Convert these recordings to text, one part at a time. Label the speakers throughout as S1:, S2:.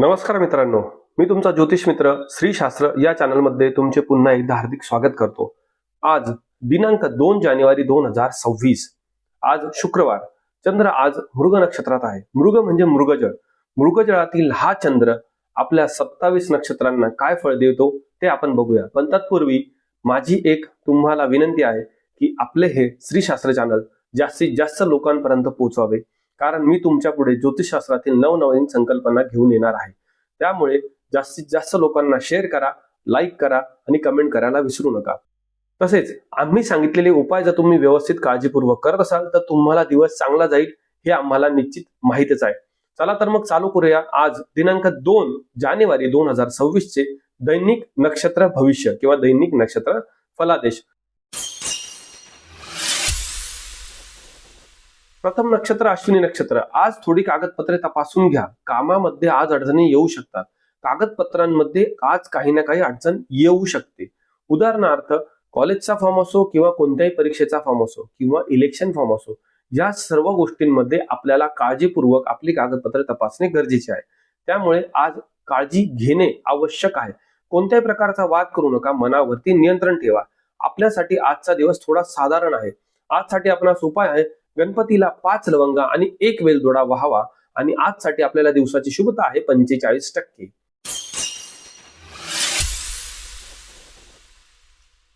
S1: नमस्कार मित्रांनो. मी तुमचा ज्योतिष मित्र श्री शास्त्र या चॅनलमध्ये तुमचे पुन्हा एकदा हार्दिक स्वागत करतो. आज दिनांक दोन जानेवारी दोन हजार सव्वीस. आज शुक्रवार. चंद्र आज मृग नक्षत्रात आहे. मृग म्हणजे मृगजळ. मृगजळातील हा चंद्र आपल्या सत्तावीस नक्षत्रांना काय फळ देतो ते आपण बघूया. पण तत्पूर्वी माझी एक तुम्हाला विनंती आहे की आपले हे श्रीशास्त्र चॅनल जास्तीत जास्त लोकांपर्यंत पोहोचवावे कारण मी तुमच्यापुढे ज्योतिषशास्त्रातील नवनवीन संकल्पना घेऊन येणार आहे. त्यामुळे जास्तीत जास्त लोकांना शेअर करा लाईक करा आणि कमेंट करायला विसरू नका. तसेच आम्ही सांगितलेले उपाय जर तुम्ही व्यवस्थित काळजीपूर्वक करत असाल तर तुम्हाला दिवस चांगला जाईल हे आम्हाला निश्चित माहितच आहे. चला तर मग चालू करूया आज दिनांक दोन जानेवारी दोन हजार सव्वीस चे दैनिक नक्षत्र भविष्य किंवा दैनिक नक्षत्र फलादेश. प्रथम नक्षत्र अश्विनी नक्षत्र. आज थोडी कागदपत्रे तपासून घ्या. कामामध्ये आज अडचणी येऊ शकतात. कागदपत्रांमध्ये आज काही ना काही अडचण येऊ शकते. उदाहरणार्थ कॉलेजचा फॉर्म असो किंवा कोणत्याही परीक्षेचा फॉर्म असो किंवा इलेक्शन फॉर्म असो या सर्व गोष्टींमध्ये आपल्याला काळजीपूर्वक आपली कागदपत्रे तपासणे गरजेचे आहे. त्यामुळे आज काळजी घेणे आवश्यक आहे. कोणत्याही प्रकारचा वाद करू नका. मनावरती नियंत्रण ठेवा. आपल्यासाठी आजचा दिवस थोडा साधारण आहे. आजसाठी आपणास उपाय आहे गणपतीला पाच लवंगा आणि एक वेलदोडा व्हावा आणि आजसाठी आपल्याला दिवसाची शुभता आहे पंचेचाळीस टक्के.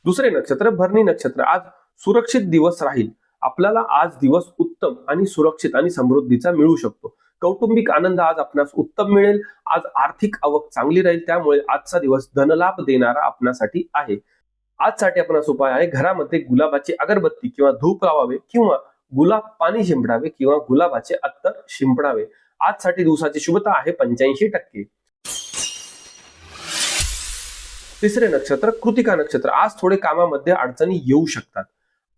S1: दुसरे नक्षत्र भरणी नक्षत्र. आज सुरक्षित दिवस राहील. आपल्याला आज दिवस उत्तम आणि सुरक्षित आणि समृद्धीचा मिळू शकतो. कौटुंबिक आनंद आज आपणास उत्तम मिळेल. आज आर्थिक आवक चांगली राहील. त्यामुळे आजचा दिवस धनलाभ देणारा आपणासाठी आहे. आजसाठी आपणास उपाय आहे. घरामध्ये गुलाबाची अगरबत्ती किंवा धूप लावावे किंवा गुलाब पाणी शिंपडावे किंवा गुलाबाचे अत्तर शिंपडावे. आजसाठी दिवसाची शुभता आहे पंच्याऐंशी टक्के. तिसरे नक्षत्र कृतिका नक्षत्र. आज थोडे कामामध्ये अडचणी येऊ शकतात.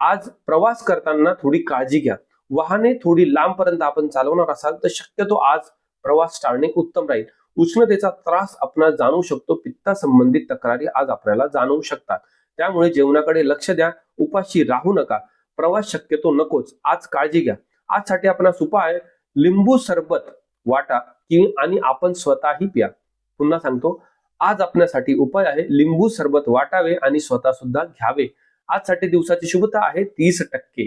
S1: आज प्रवास करताना थोडी काळजी घ्या. वाहने थोडी लांबपर्यंत आपण चालवणार असाल तर शक्यतो आज प्रवास टाळणे उत्तम राहील. उष्णतेचा त्रास आपण जाणवू शकतो. पित्ता संबंधित तक्रारी आज आपल्याला जाणवू शकतात. त्यामुळे जेवणाकडे लक्ष द्या. उपाशी राहू नका. प्रवास शक्यतो नकोच. आज काळजी घ्या. आजसाठी आपणास उपाय लिंबू सरबत वाटा की आणि आपण स्वतःही प्या. पुन्हा सांगतो आज आपल्यासाठी उपाय आहे लिंबू सरबत वाटावे आणि स्वतः सुद्धा घ्यावे. आजसाठी दिवसाची शुभता आहे तीस टक्के.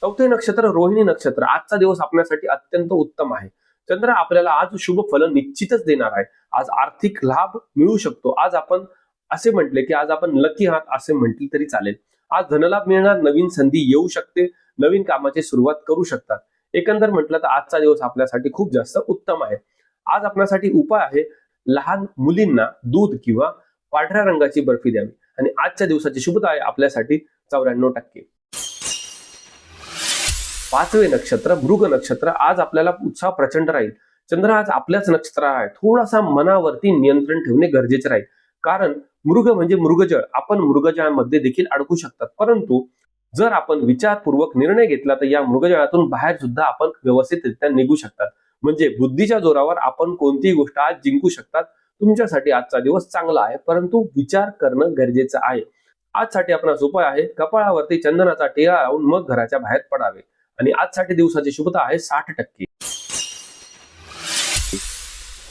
S1: चौथे नक्षत्र रोहिणी नक्षत्र. आजचा दिवस आपल्यासाठी अत्यंत उत्तम आहे. चंद्र आपल्याला आज शुभ फल निश्चितच देणार आहे. आज आर्थिक लाभ मिळू शकतो. आज आपण असे म्हटले की आज आपण लकी आहात असे म्हटले तरी चालेल. आज धनलाभ मिळणार नवीन संधी येऊ शकते नवीन कामाची सुरुवात करू शकतात. एकंदर म्हटलं तर आजचा दिवस आपल्यासाठी खूप जास्त उत्तम आहे. आज आपल्यासाठी उपाय आहे लहान मुलींना दूध किंवा पांढऱ्या रंगाची बर्फी द्यावी. आणि आजच्या दिवसाची शुभता आहे आपल्यासाठी चौऱ्याण्णव टक्के. पाचवे नक्षत्र मृग नक्षत्र आज आपल्याला उत्साह प्रचंड राहील. चंद्र आज आपल्याच नक्षत्र आहे. थोडासा मनावरती नियंत्रण ठेवणे गरजेचे राहील. कारण मृग म्हणजे मृगजळ. आपण मृगजळामध्ये देखील अडकू शकतात. परंतु जर आपण विचारपूर्वक निर्णय घेतला तर या मृगजळातून बाहेर सुद्धा आपण व्यवस्थितरित्या निघू शकतात. म्हणजे बुद्धीच्या जोरावर आपण कोणतीही गोष्ट आज जिंकू शकतात. तुमच्यासाठी आजचा दिवस चांगला आहे परंतु विचार करणं गरजेचं आहे. आजसाठी आपणास उपाय आहे कपाळावरती चंदनाचा टिळा लावून मग घराच्या बाहेर पडावे. आणि आजसाठी दिवसाची शुभता आहे साठ टक्के.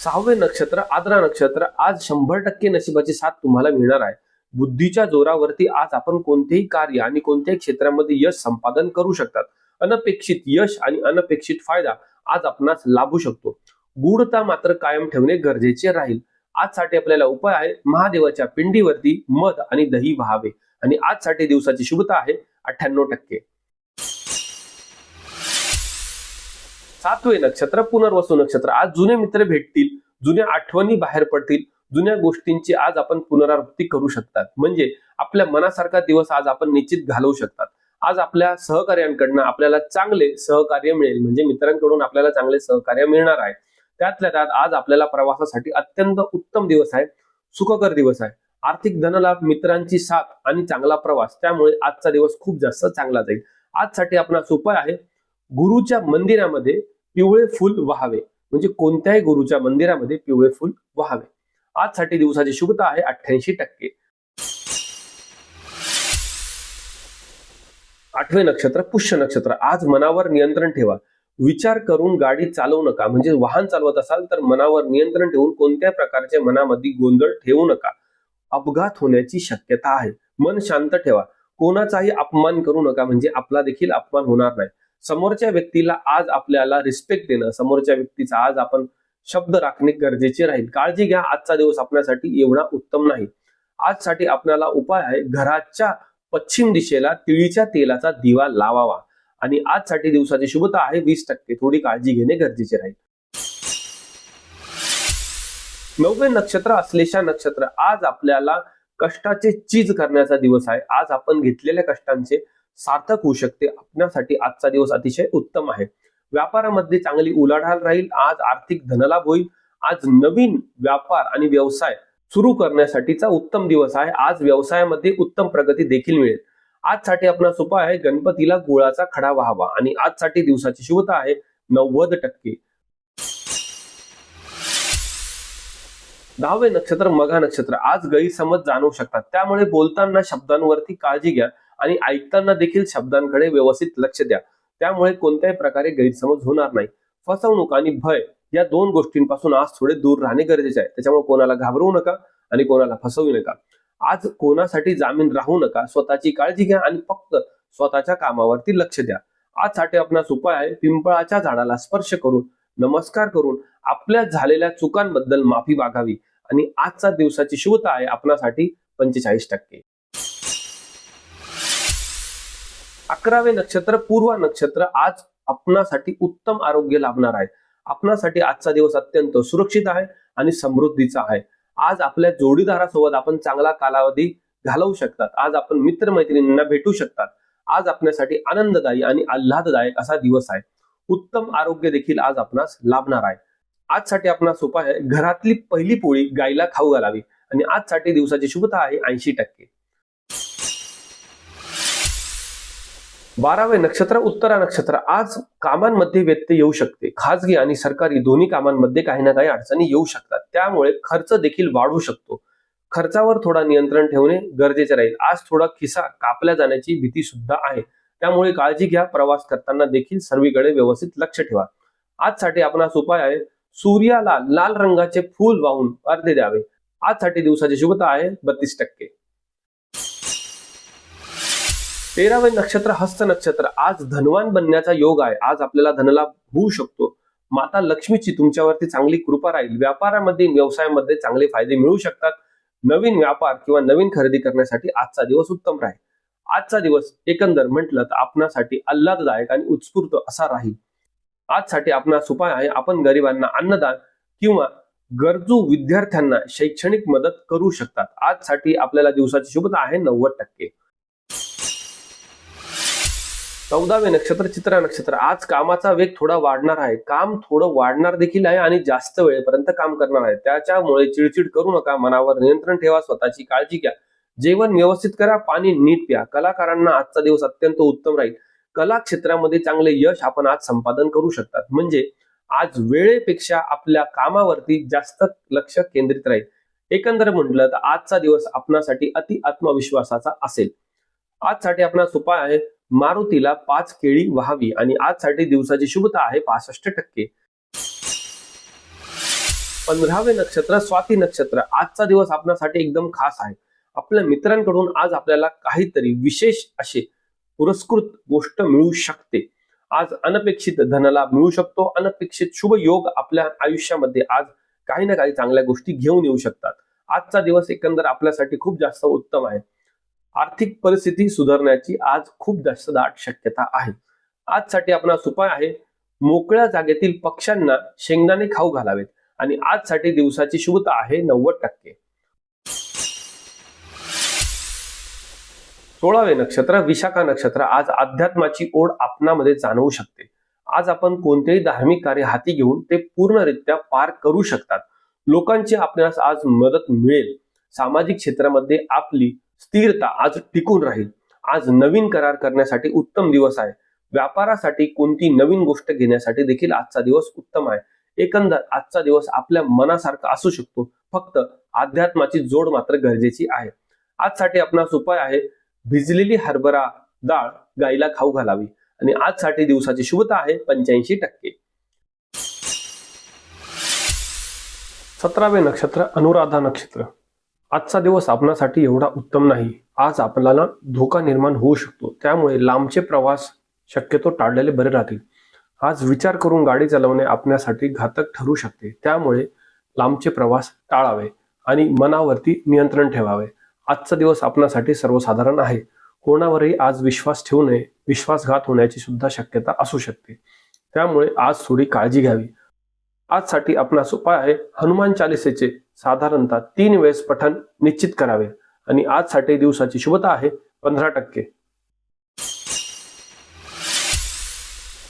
S1: सहावे नक्षत्र आद्रा नक्षत्र आज शंभर टक्के नशिबाची साथ तुम्हाला मिळणार आहे. बुद्धीच्या जोरावरती आज आपण कोणतेही कार्य आणि कोणत्याही क्षेत्रामध्ये यश संपादन करू शकतात. अनपेक्षित यश आणि अनपेक्षित फायदा आज आपणास लाभू शकतो. गूढता मात्र कायम ठेवणे गरजेचे राहील. आजसाठी आपल्याला उपाय आहे महादेवाच्या पिंडीवरती मध आणि दही व्हावे. आणि आजसाठी दिवसाची शुभता आहे अठ्ठ्याण्णव टक्के. सातवे नक्षत्र पुनर्वसू नक्षत्र. आज जुने मित्र भेटतील जुन्या आठवणी बाहेर पडतील जुन्या गोष्टींची आज आपण पुनरावृत्ती करू शकतात. म्हणजे आपल्या मनासारखा दिवस आज आपण निश्चित घालवू शकतात. आज आपल्या सहकार्यांकडनं आपल्याला चांगले सहकार्य मिळेल. म्हणजे मित्रांकडून आपल्याला चांगले सहकार्य मिळणार आहे. त्यातल्या त्यात आज आपल्याला प्रवासासाठी अत्यंत उत्तम दिवस आहे. सुखकर दिवस आहे. आर्थिक धनलाभ मित्रांची साथ आणि चांगला प्रवास. त्यामुळे आजचा दिवस खूप जास्त चांगला जाईल. आजसाठी आपणास उपाय आहे. गुरुच्या मंदिरामध्ये पिवळे फुल व्हावे. म्हणजे कोणत्याही गुरुच्या मंदिरामध्ये पिवळे फुल व्हावे. आजसाठी दिवसाची शुभता आहे अठ्ठ्याऐंशी टक्के. आठवे नक्षत्र पुष्य नक्षत्र. आज मनावर नियंत्रण ठेवा. विचार करून गाडी चालवू नका. म्हणजे वाहन चालवत असाल तर मनावर नियंत्रण ठेवून कोणत्या प्रकारचे मनामध्ये गोंधळ ठेवू नका. अपघात होण्याची शक्यता आहे. मन शांत ठेवा. कोणाचाही अपमान करू नका. म्हणजे आपला देखील अपमान होणार नाही. समोरच्या व्यक्तीला आज आपल्याला रिस्पेक्ट देणं समोरच्या व्यक्तीचा आज आपण शब्द राखणे गरजेचे राहील. काळजी घ्या आजचा दिवस आपल्यासाठी एवढा उत्तम नाही. आजसाठी आपल्याला उपाय आहे घराच्या पश्चिम दिशेला तिळीच्या तेलाचा दिवा लावावा. आणि आजसाठी दिवसाची शुभता आहे वीस टक्के. थोडी काळजी घेणे गरजेचे राहील. नववे नक्षत्र असलेशा नक्षत्र. आज आपल्याला कष्टाचे चीज करण्याचा दिवस आहे. आज आपण घेतलेल्या कष्टांचे सार्थक होऊ शकते. आपल्यासाठी आजचा दिवस अतिशय उत्तम आहे. व्यापारामध्ये चांगली उलाढाल राहील. आज आर्थिक धनलाभ होईल. आज नवीन व्यापार आणि व्यवसाय सुरू करण्यासाठीचा उत्तम दिवस आहे. आज व्यवसायामध्ये उत्तम प्रगती देखील मिळेल. आजसाठी आपला उपाय आहे. गणपतीला गुळाचा खडा व्हावा आणि आजसाठी दिवसाची शुभता आहे. नव्वद टक्के. दहावे नक्षत्र मघा नक्षत्र. आज गैरसमज जाणवू शकतात. त्यामुळे बोलताना शब्दांवरती काळजी घ्या. आणि ऐकताना देखील शब्दांकडे व्यवस्थित लक्ष द्या. त्यामुळे कोणत्याही प्रकारे गैरसमज होणार नाही. फसवणूक आणि भय या दोन गोष्टींपासून आज थोडे दूर राहणे गरजेचे आहे. त्याच्यामुळे कोणाला घाबरवू नका आणि कोणाला फसवू नका. आज कोणासाठी जामीन राहू नका स्वतःची काळजी घ्या आणि फक्त स्वतःच्या कामावरती लक्ष द्या. आजसाठी आपणास उपाय आहे पिंपळाच्या झाडाला स्पर्श करून नमस्कार करून आपल्या झालेल्या चुकांबद्दल माफी मागावी. आणि आजचा दिवसाची शुभता आहे आपणासाठी पंचेचाळीस टक्के. अकरावे नक्षत्र पूर्व नक्षत्र आज आपणासाठी उत्तम आरोग्य लाभणार आहे. आपणासाठी आजचा दिवस अत्यंत सुरक्षित आहे आणि समृद्धीचा आहे. आज आपल्या जोडीदारासोबत आपण चांगला कालावधी घालवू शकतात. आज आपण मित्रमैत्रिणींना भेटू शकतात. आज आपल्यासाठी आनंददायी आणि आल्हाददायक असा दिवस आहे. उत्तम आरोग्य देखील आज आपणास लाभणार आहे. आजसाठी आपणास उपाय आहे घरातली पहिली पोळी गायला खाऊ घालावी. आणि आजसाठी दिवसाची शुभता आहे ऐंशी टक्के. बारावे नक्षत्र उत्तरा नक्षत्र. आज कामांमध्ये व्यत्यय येऊ शकते. खाजगी आणि सरकारी दोन्ही कामांमध्ये काही ना काही अडचणी येऊ शकतात. त्यामुळे खर्च देखील वाढू शकतो. खर्चावर थोडा नियंत्रण ठेवणे गरजेचे राहील. आज थोडा खिसा कापल्या जाण्याची भीती सुद्धा आहे. त्यामुळे काळजी घ्या. प्रवास करताना देखील सर्वीकडे व्यवस्थित लक्ष ठेवा. आजसाठी आपणास उपाय आहे सूर्याला लाल रंगाचे फूल वाहून अर्धे द्यावे. आजसाठी दिवसाची शुभता आहे. बत्तीस टक्के. तेरावे नक्षत्र हस्त नक्षत्र. आज धनवान बनण्याचा योग आहे. आज आपल्याला धनलाभ होऊ शकतो. माता लक्ष्मीची तुमच्यावरती चांगली कृपा राहील. व्यापारामध्ये व्यवसायामध्ये चांगले फायदे मिळू शकतात. नवीन व्यापार किंवा नवीन खरेदी करण्यासाठी आजचा दिवस उत्तम राहील. आजचा दिवस एकंदर म्हटलं तर आपणासाठी आल्हाददायक आणि उत्स्फूर्त असा राहील. आजसाठी आपणास उपाय आहे. आपण गरिबांना अन्नदान किंवा गरजू विद्यार्थ्यांना शैक्षणिक मदत करू शकतात. आजसाठी आपल्याला दिवसाची शुभता आहे नव्वद टक्के. चौदावे नक्षत्र चित्रा नक्षत्र. आज कामाचा वेग थोडा वाढणार आहे. काम थोडं वाढणार देखील आहे आणि जास्त वेळेपर्यंत काम करणार आहे. त्याच्यामुळे चिडचिड करू नका. मनावर नियंत्रण ठेवा. स्वतःची काळजी घ्या. जेवण व्यवस्थित करा. पाणी नीट प्या. कलाकारांना आजचा दिवस अत्यंत उत्तम राहील. कला क्षेत्रामध्ये चांगले यश आपण आज संपादन करू शकतात. म्हणजे आज वेळेपेक्षा आपल्या कामावरती जास्त लक्ष केंद्रित राहील. एकंदर म्हटलं तर आजचा दिवस आपणासाठी अति आत्मविश्वासाचा असेल. आजसाठी आपणास उपाय आहे. मारुतीला पाच केळी व्हावी आणि आजसाठी दिवसाची शुभता आहे पासष्ट टक्के. पंधरावे नक्षत्र स्वाती नक्षत्र आजचा दिवस आपल्यासाठी एकदम खास आहे. आपल्या मित्रांकडून आज आपल्याला काहीतरी विशेष असे पुरस्कृत गोष्ट मिळू शकते. आज अनपेक्षित धनलाभ मिळू शकतो. अनपेक्षित शुभ योग आपल्या आयुष्यामध्ये आज काही ना काही चांगल्या गोष्टी घेऊन येऊ शकतात. आजचा दिवस एकंदर आपल्यासाठी खूप जास्त उत्तम आहे. आर्थिक परिस्थिती सुधारण्याची आज खूप जास्त दाट शक्यता आहे. आजसाठी आपणास उपाय आहे मोकळ्या जागेतील पक्ष्यांना शेंगदाणे खाऊ घालावेत आणि आजसाठी दिवसाची शुभता आहे नव्वद टक्के. सोळावे नक्षत्र विशाखा नक्षत्र आज अध्यात्माची ओढ आपणामध्ये जाणवू शकते. आज आपण कोणतेही धार्मिक कार्य हाती घेऊन ते पूर्णरित्या पार करू शकतात. लोकांची आपल्यास आज मदत मिळेल. सामाजिक क्षेत्रामध्ये आपली स्थिरता आज टिकून राहील. आज नवीन करार करण्यासाठी उत्तम दिवस आहे. व्यापारासाठी कोणती नवीन गोष्ट घेण्यासाठी देखील आजचा दिवस उत्तम आहे. एकंदर आजचा दिवस आपल्या मनासारखा असू शकतो. फक्त अध्यात्माची जोड मात्र गरजेची आहे. आजसाठी आपणास उपाय आहे. भिजलेली हरभरा डाळ गाईला खाऊ घालावी. आणि आजसाठी दिवसाची शुभता आहे पंच्याऐंशी टक्के. सतरावे नक्षत्र अनुराधा नक्षत्र. आजचा दिवस आपणासाठी एवढा उत्तम नाही. आज आपल्याला धोका निर्माण होऊ शकतो. त्यामुळे लांबचे प्रवास शक्यतो टाळलेले बरे राहतील. आज विचार करून गाडी चालवणे आपल्यासाठी घातक ठरू शकते. त्यामुळे लांबचे प्रवास टाळावे आणि मनावरती नियंत्रण ठेवावे. आजचा दिवस आपणासाठी सर्वसाधारण आहे. कोणावरही आज विश्वास ठेवू नये विश्वासघात होण्याची सुद्धा शक्यता असू शकते. त्यामुळे आज थोडी काळजी घ्यावी. आजसाठी आपणास उपाय आहे हनुमान चालिसेचे साधारणतः तीन वेळेस पठण निश्चित करावे. आणि आज साठे दिवसाची शुभता आहे पंधरा टक्के.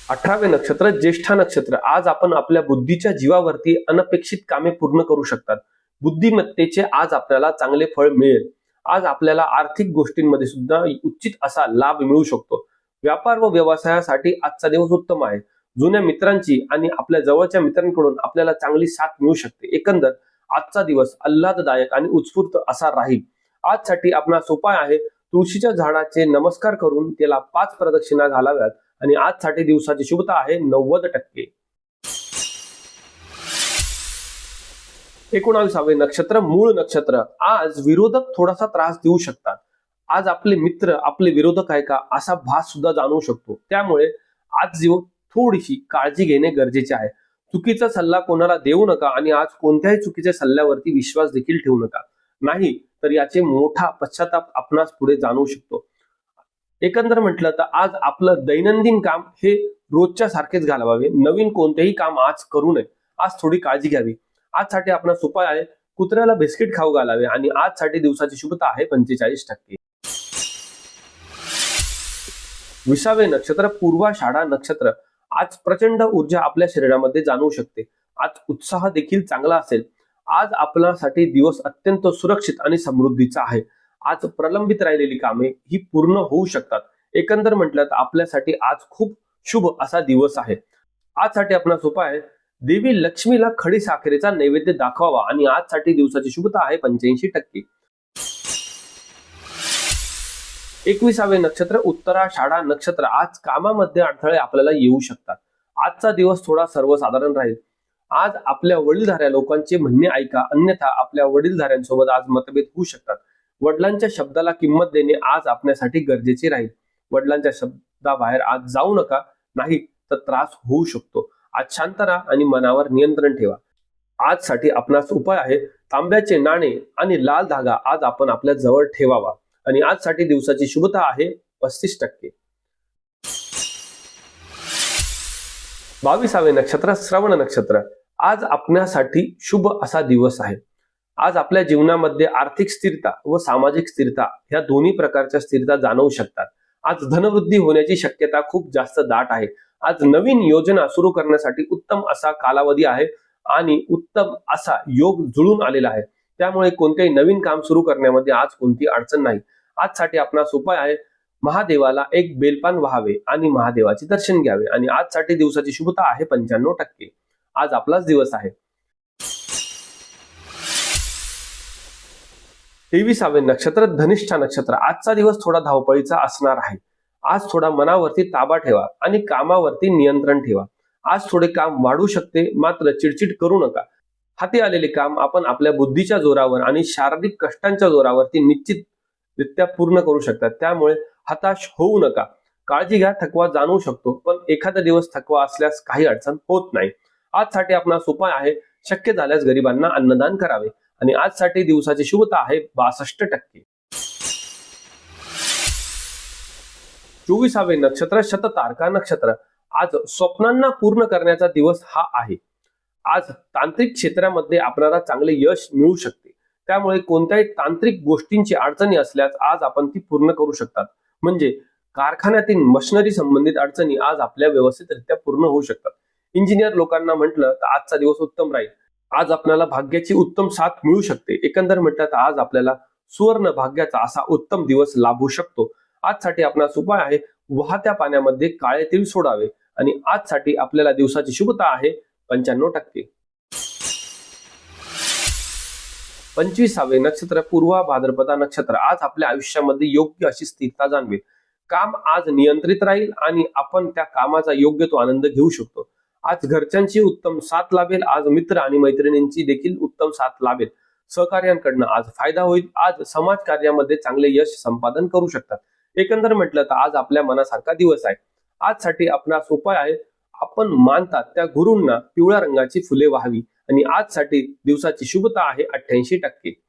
S1: अठरावे नक्षत्र ज्येष्ठा नक्षत्र. आज आपण आपल्या बुद्धीच्या जीवावरती अनपेक्षित कामे पूर्ण करू शकतात. बुद्धिमत्तेचे आज आपल्याला चांगले फळ मिळेल. आज आपल्याला आर्थिक गोष्टींमध्ये सुद्धा उचित असा लाभ मिळू शकतो. व्यापार व व्यवसायासाठी आजचा दिवस उत्तम आहे. जुन्या मित्रांची आणि आपल्या जवळच्या मित्रांकडून आपल्याला चांगली साथ मिळू शकते. एकंदर आजचा दिवस आल्हाददायक आणि उत्स्फूर्त असा राहील. आजसाठी आपणास उपाय आहे तुळशीच्या झाडाचे नमस्कार करून त्याला पाच प्रदक्षिणा घालाव्यात आणि आजसाठी दिवसाची शुभता आहे नव्वद टक्के. एकोणावीसावे नक्षत्र मूळ नक्षत्र. आज विरोधक थोडासा त्रास देऊ शकतात. आज आपले मित्र आपले विरोधक आहे का असा भास सुद्धा जाणवू शकतो. त्यामुळे आज जीव थोडीशी काळजी घेणे गरजेचे आहे. चुकीचा सल्ला कोणाला देऊ नका आणि आज कोणत्याही चुकीच्या सल्ल्यावरती विश्वास देखील ठेवू नका. नाही तर याचे मोठा पश्चाताप आपणास पुढे जाणवू शकतो. एकंदर म्हटलं तर आज आपलं दैनंदिन काम हे रोजच्या सारखेच घालवावे. नवीन कोणतेही काम आज करू नये. आज थोडी काळजी घ्यावी. आजसाठी आपणास उपाय आहे कुत्र्याला बिस्किट खाऊ घालावे आणि आजसाठी दिवसाची शुभता आहे पंचेचाळीस टक्के. विसावे नक्षत्र पूर्वाषाढा नक्षत्र. आज प्रचंड ऊर्जा आपल्या शरीरामध्ये जाणवू शकते. आज उत्साह देखील चांगला असेल. आज आपल्यासाठी दिवस अत्यंत सुरक्षित आणि समृद्धीचा आहे. आज प्रलंबित राहिलेली कामे ही पूर्ण होऊ शकतात. एकंदर म्हटलं तर आपल्यासाठी आज खूप शुभ असा दिवस आहे. आजसाठी आपला उपाय आहे. देवी लक्ष्मीला खडी साखरेचा नैवेद्य दाखवावा आणि आजसाठी दिवसाची शुभता आहे पंच्याऐंशी टक्के. एकविसावे नक्षत्र उत्तराषाढा नक्षत्र आज कामामध्ये अडथळे आपल्याला येऊ शकतात. आजचा दिवस थोडा सर्वसाधारण राहील. आज आपल्या वडीलधाऱ्या लोकांचे म्हणणे ऐका अन्यथा आपल्या वडीलधाऱ्यांसोबत आज मतभेद होऊ शकतात. वडिलांच्या शब्दाला किंमत देणे आज आपल्यासाठी गरजेचे राहील. वडिलांच्या शब्दाबाहेर आज जाऊ नका नाही तर त्रास होऊ शकतो. आज शांत राहा आणि मनावर नियंत्रण ठेवा. आजसाठी आपणास उपाय आहे तांब्याचे नाणे आणि लाल धागा आज आपण आपल्या जवळ ठेवावा. आणि आजसाठी दिवसाची शुभता आहे पस्तीस टक्के. बावीसावे नक्षत्र श्रवण नक्षत्र. आज आपल्यासाठी शुभ असा दिवस आहे. आज आपल्या जीवनामध्ये आर्थिक स्थिरता व सामाजिक स्थिरता ह्या दोन्ही प्रकारच्या स्थिरता जाणवू शकतात. आज धनवृद्धी होण्याची शक्यता खूप जास्त दाट आहे. आज नवीन योजना सुरू करण्यासाठी उत्तम असा कालावधी आहे आणि उत्तम असा योग जुळून आलेला आहे. त्यामुळे कोणतेही नवीन काम सुरू करण्यामध्ये आज कोणती अडचण नाही. आजसाठी आपणास उपाय आहे महादेवाला एक बेलपान व्हावे आणि महादेवाचे दर्शन घ्यावे. आणि आजसाठी दिवसाची शुभता आहे पंच्याण्णव टक्के. आज आपलाच दिवस आहे. तेविसावे नक्षत्र धनिष्ठा नक्षत्र. आजचा दिवस थोडा धावपळीचा असणार आहे. आज थोडा मनावरती ताबा ठेवा आणि कामावरती नियंत्रण ठेवा. आज थोडे काम वाढू शकते मात्र चिडचिड करू नका. हाती आलेले काम आपण आपल्या बुद्धीच्या जोरावर आणि शारीरिक कष्टांच्या जोरावरती निश्चितरित्या पूर्ण करू शकतात. त्यामुळे हताश होऊ नका. काळजी घ्या थकवा जाणवू शकतो पण एखादा दिवस थकवा असल्यास काही अडचण होत नाही. आजसाठी आपणास उपाय आहे शक्य झाल्यास गरिबांना अन्नदान करावे. आणि आजसाठी दिवसाची शुभता आहे बासष्ट टक्के. चोवीसावे नक्षत्र शततारका नक्षत्र. आज स्वप्नांना पूर्ण करण्याचा दिवस हा आहे. आज तांत्रिक क्षेत्रामध्ये आपल्याला चांगले यश मिळू शकते. त्यामुळे कोणत्याही तांत्रिक गोष्टींची अडचणी असल्यास आज आपण ती पूर्ण करू शकतात. म्हणजे कारखान्यातील मशिनरी संबंधित अडचणी आज आपल्या व्यवस्थितरित्या पूर्ण होऊ शकतात. इंजिनियर लोकांना म्हटलं तर आजचा दिवस उत्तम राहील. आज आपल्याला भाग्याची उत्तम साथ मिळू शकते. एकंदर म्हटलं तर आज आपल्याला सुवर्ण भाग्याचा असा उत्तम दिवस लाभू शकतो. आजसाठी आपणास उपाय आहे वाहत्या पाण्यामध्ये काळे तीळ सोडावे. आणि आजसाठी आपल्याला दिवसाची शुभता आहे. पंच्याण्णव टक्के. पंचवीसावे नक्षत्र पूर्वा भाद्रपदा नक्षत्र. आज आपल्या आयुष्यामध्ये योग्य अशी स्थिरता जाणवेल. काम आज नियंत्रित राहील आणि आपण त्या कामाचा योग्य तो आनंद घेऊ शकतो. आज घरच्यांची उत्तम साथ लाभेल. आज मित्र आणि मैत्रिणींची देखील उत्तम साथ लाभेल. सहकार्यांकडनं आज फायदा होईल. आज समाज कार्यामध्ये चांगले यश संपादन करू शकतात. एकंदर म्हटलं तर आज आपल्या मनासारखा दिवस आहे. आजसाठी आपणास उपाय आहे आपण मानतात त्या गुरूंना पिवळ्या रंगाची फुले व्हावी. आणि आजसाठी दिवसाची शुभता आहे अठ्ठ्याऐंशी टक्के.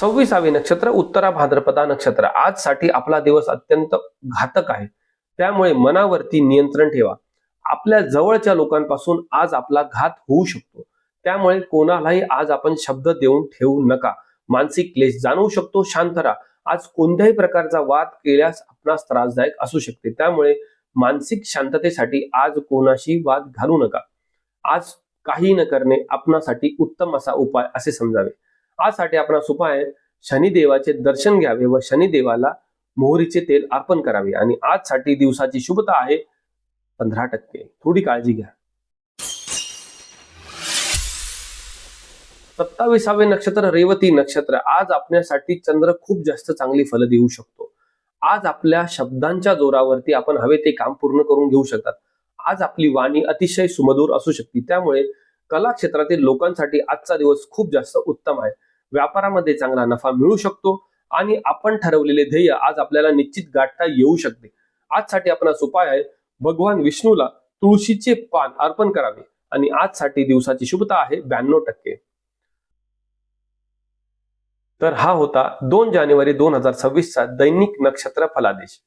S1: सव्वीसावे नक्षत्र उत्तरा भाद्रपदा नक्षत्र. आजसाठी आपला दिवस अत्यंत घातक आहे. त्यामुळे मनावरती नियंत्रण ठेवा. आपल्या जवळच्या लोकांपासून आज आपला घात होऊ शकतो. त्यामुळे कोणालाही आज आपण शब्द देऊन ठेवू नका. मानसिक क्लेश जाणवू शकतो. शांत राहा. आज कोणत्याही प्रकारचा वाद केल्यास आपणास त्रासदायक असू शकते. त्यामुळे मानसिक शांततेसाठी आज कोणाशी वाद घालू नका. आज काही न करणे आपणासाठी उत्तम असा उपाय असे समजावे. आजसाठी आपणास उपाय शनिदेवाचे दर्शन घ्यावे व शनिदेवाला मोहरीचे तेल अर्पण करावे. आणि आजसाठी दिवसाची शुभता आहे पंधरा टक्के. थोडी काळजी घ्या. सत्तावीसावे नक्षत्र रेवती नक्षत्र. आज आपल्यासाठी चंद्र खूप जास्त चांगली फल देऊ शकतो. आज आपल्या शब्दांच्या जोरावरती आपण हवे ते काम पूर्ण करून घेऊ शकतात. आज आपली वाणी अतिशय सुमधूर असू शकते. त्यामुळे कला क्षेत्रातील लोकांसाठी आजचा दिवस खूप जास्त उत्तम आहे. व्यापारामध्ये चांगला नफा मिळू शकतो आणि आपण ठरवलेले ध्येय आज आपल्याला निश्चित गाठता येऊ शकते. आजसाठी आपणास उपाय आहे भगवान विष्णूला तुळशीचे पान अर्पण करावे. आणि आजसाठी दिवसाची शुभता आहे ब्याण्णव टक्के. तर हा होता दोन जानेवारी दोन हजार सव्वीसचा दैनिक नक्षत्र फलादेश.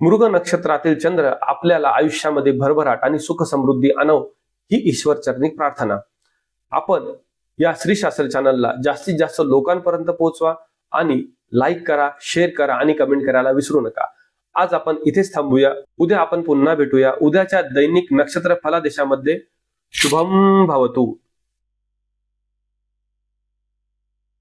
S1: मृग नक्षत्रातील चंद्र आपल्याला आयुष्यामध्ये भरभराट आणि सुख समृद्धी आणव ही ईश्वरचरणी प्रार्थना. आपण या श्री शास्त्र चॅनलला जास्तीत जास्त लोकांपर्यंत पोहोचवा आणि लाईक करा शेअर करा आणि कमेंट करायला विसरू नका. आज आपण इथेच थांबूया. उद्या आपण पुन्हा भेटूया. उद्याच्या दैनिक नक्षत्र फलादेशामध्ये शुभम भावतू.